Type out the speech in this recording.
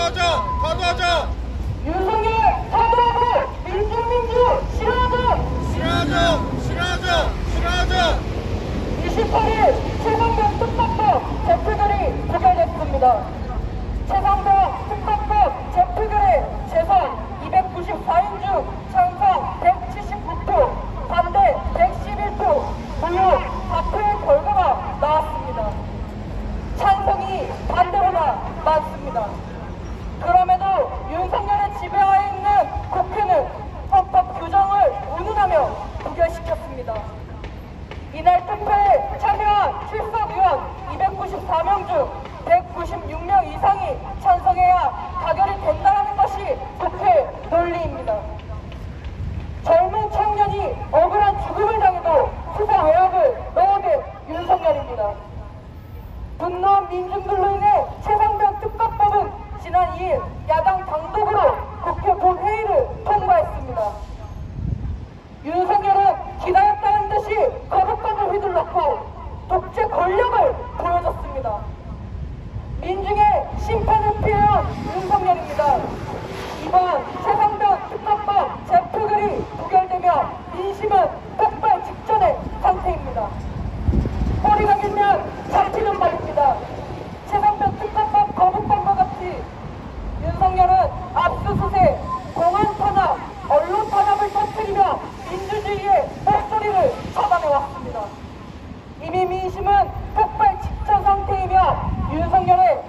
거둬하자! 거둬하자! 윤석열 탄도하고 민주민주 싫어하자! 싫어하자! 싫어하자! 싫어하자! 28일 최상병 특검법 제표결이 부결됐습니다. 최상병 특검법 제표결의 재산 294인 중 찬성 179표, 반대 111표, 무효 4표의 결과가 나왔습니다. 찬성이 반대보다 많습니다. 196명 이상이 찬성해야 가결이 된다는 것이 국회 논리입니다. 젊은 청년이 억울한 죽음을 당해도 수사 외압을 넣어댄 윤석열입니다. 분노한 민중들로 인해 최상병 특검법은 지난 2일 야당 당독으로 국회 본회의를 통과했습니다. 윤석열은 기다렸다는 듯이 거듭박을 휘둘렀고 독재 권력을 보여줬습니다. 민주주의의 목소리를 잡아내왔습니다. 이미 민심은 폭발 직전 상태이며 윤석열의